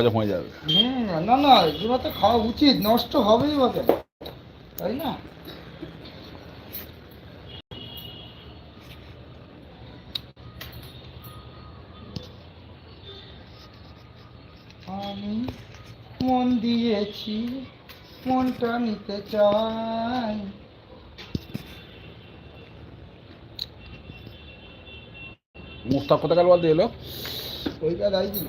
হজম হয়ে যাবে। হুম না না এগুলো তো খাওয়া উচিত নষ্ট হবেই বটে তাই না? আমি মন দিয়েছি মনটা নিতে চাই। মুস্তাক কোথাকার বলতে এলো? ওইটা দাঁড়িয়ে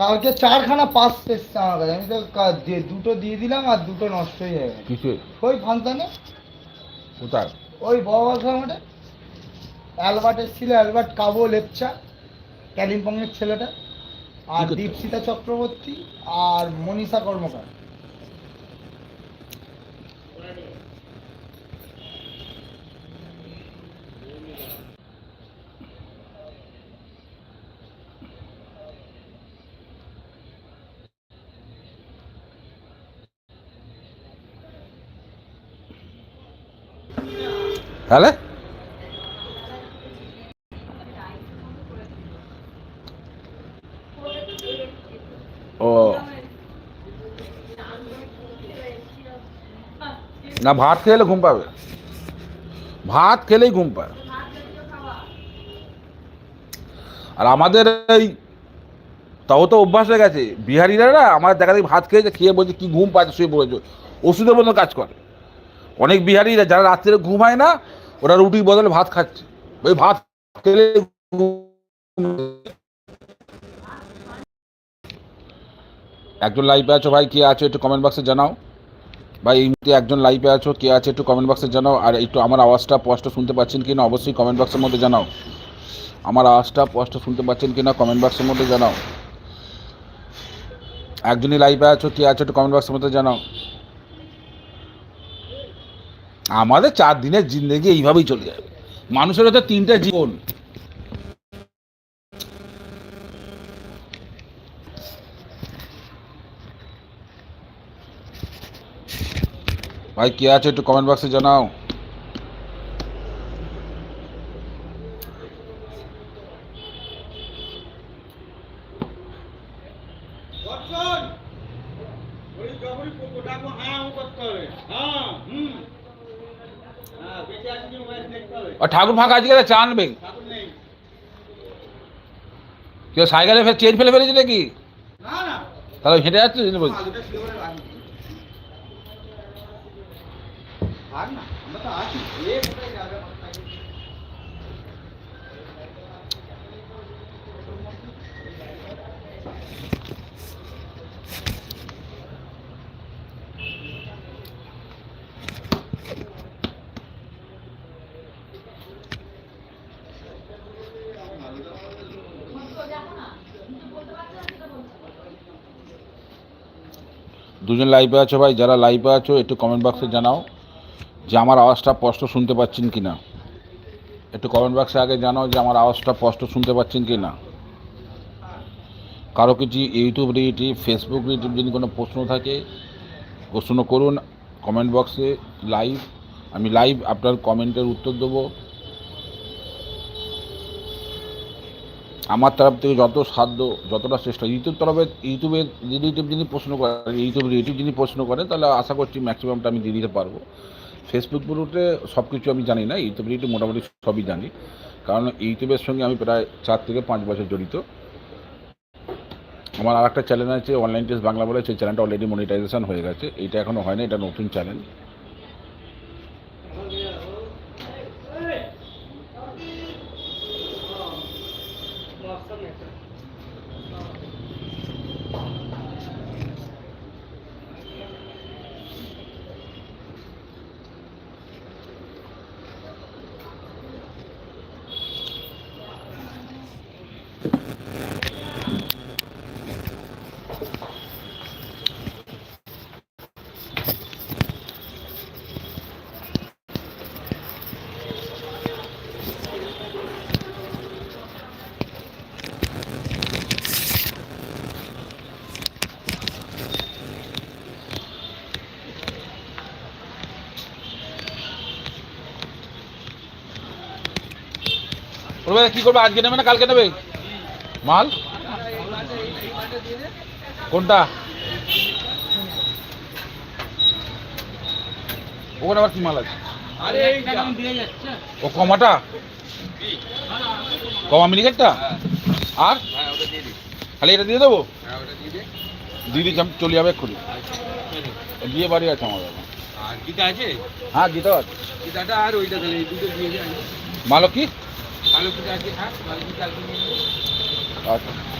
কালকে চারখানা পাস এসছে আমার কাছে আমি তো দুটো দিয়ে দিলাম আর দুটো নষ্ট হয়ে যাবে। কিছু ওই ফান্তানে। কোথায়? ওই বাবা মাঠে অ্যালবার্ট এসেছিল অ্যালবার্ট কাবো লেপচা কালিম্পংয়ের ছেলেটা। আর দীপশিতা চক্রবর্তী আর মনীষা কর্মকার। তাহলে? ও। না, ভাত খেলে ঘুম পাবে। ভাত খেলেই ঘুম পায়। আর আমাদের এই তাও তো অভ্যাস হয়ে গেছে। বিহারিরা না, আমাদের দেখা দেখি ভাত খেয়েছে, খেয়ে বলছে কি ঘুম পাচ্ছে, শুয়ে পড়েছে। ওষুধের মতো কাজ করে। অনেক বিহারিরা যারা রাত্রে ঘুম হয় না, ওরা রুটির বদলে ভাত খাচ্ছে। ওই ভাত খেলে একজন লাইভে আছো ভাই, কে আছো একটু কমেন্ট বক্সে জানাও। ভাই, এই মুহূর্তে একজন লাইভে আছো, কে আছে একটু কমেন্ট বক্সে জানাও। আর একটু আমার আওয়াজটা স্পষ্ট শুনতে পাচ্ছেন কি না অবশ্যই কমেন্ট বক্সের মধ্যে জানাও। আমার আওয়াজটা স্পষ্ট শুনতে পাচ্ছেন কি না কমেন্ট বক্সের মধ্যে জানাও। একজনই লাইভে আছো, কে আছো একটু কমেন্ট বক্সের মধ্যে জানাও। আমাদের চার দিনের জিন্দগি এইভাবেই চলে যাবে। মানুষের হচ্ছে তিনটে জীবন। ভাই, কে আছে একটু কমেন্ট বক্সে জানাও। আর ঠাকুর ফাঁকা আজকে চা আনবে কেউ সাইকেলে ফেলে চেন ফেলে ফেলেছে নাকি তাহলে হেঁটে যাচ্ছে বলছি না আমরা তো আছি এ কোথায় যাবে দুজন লাইভে আছো ভাই, যারা লাইভে আছো, একটু কমেন্ট বক্সে জানাও যে আমার আওয়াজটা স্পষ্ট শুনতে পাচ্ছেন কি না একটু কমেন্ট বক্সে আগে জানাও যে আমার আওয়াজটা স্পষ্ট শুনতে পাচ্ছেন কি না কারও কিছু ইউটিউব রিলেটিভ ফেসবুক রিলেটিভ যদি কোনো প্রশ্ন থাকে, প্রশ্ন করুন কমেন্ট বক্সে লাইভ আমি লাইভ আপনার কমেন্টের উত্তর দেবো। আমার তরফ থেকে যত সাধ্য, যতটা চেষ্টা, ইউটিউব তরফে, ইউটিউবে রিলেটিভ যিনি প্রশ্ন করেন, ইউটিউব রিলেটিভ যিনি প্রশ্ন করে তাহলে আশা করছি ম্যাক্সিমামটা আমি দিয়ে দিতে পারব। ফেসবুক গ্রুপে সব কিছু আমি জানি না, ইউটিউব রিলেটিভ মোটামুটি সবই জানি। কারণ ইউটিউবের সঙ্গে আমি প্রায় চার থেকে পাঁচ বছর জড়িত। আমার আর একটা চ্যানেল আছে অনলাইন টেস্ট বাংলা বলে, সেই চ্যানেলটা অলরেডি মনিটাইজেশন হয়ে গেছে। এটা এখনও হয় না, এটা নতুন চ্যানেল ওর কী করবে? আজকে নেবে না কালকে নেবে? মাল? কোনটা? ওখানে আবার কি মাল আছে? আরে এই দাম দিয়ে যাচ্ছে। ও কমাটা? কমা মিনিকেটটা? আর? হ্যাঁ ওটা খালি এটা দিয়ে দেবো? হ্যাঁ ওটা দিয়ে দে দিচ্ছি আমি চলে যাবে এক্ষুনি। বিয়ে বাড়ি আছে আমার আর গীতা আছে? হ্যাঁ গীতা আছে। গীতাটা আর ওইটা তাহলে এই দুটো দিয়ে যায় মালো কি? ভালো গীতা আছে থাক ভালো গীতা আছে আচ্ছা।